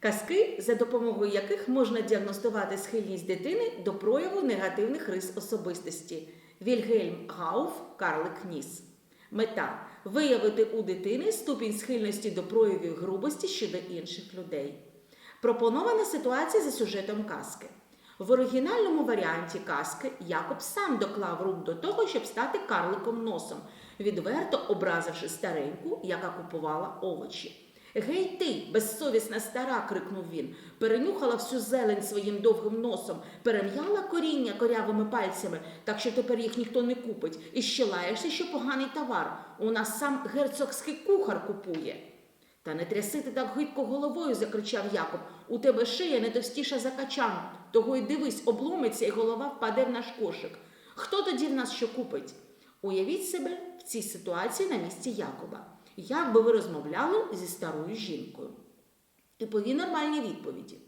Казки, за допомогою яких можна діагностувати схильність дитини до прояву негативних рис особистості. Вільгельм Гауф, Карлик Ніс. Мета виявити у дитини ступінь схильності до проявів грубості щодо інших людей. Пропонована ситуація за сюжетом казки. В оригінальному варіанті казки Якоб сам доклав рук до того, щоб стати карликом носом, відверто образивши стареньку, яка купувала овочі. Гей ти, безсовісна стара, крикнув він, перенюхала всю зелень своїм довгим носом, перем'яла коріння корявими пальцями, так що тепер їх ніхто не купить, і ще лаєшся, що поганий товар. У нас сам герцогський кухар купує. Та не тряси ти так гидко головою, закричав Якоб. У тебе шия не товстіша за качан. Того й дивись, обломиться, і голова впаде в наш кошик. Хто тоді в нас що купить? Уявіть себе в цій ситуації на місці Якоба. Як би ви розмовляли зі старою жінкою? Типові нормальні відповіді.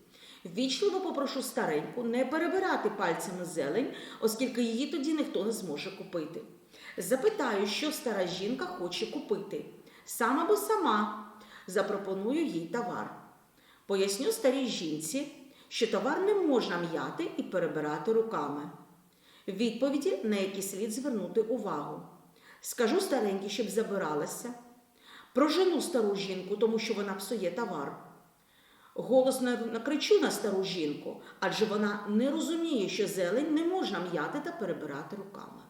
Ввічливо попрошу стареньку не перебирати пальцями зелень, оскільки її тоді ніхто не зможе купити. Запитаю, що стара жінка хоче купити. Сам або сама запропоную їй товар. Поясню старій жінці, що товар не можна м'яти і перебирати руками. Відповіді, на які слід звернути увагу. Скажу старенькій, щоб забиралася. Прожену стару жінку, тому що вона псує товар. Голосно накричу на стару жінку, адже вона не розуміє, що зелень не можна м'яти та перебирати руками.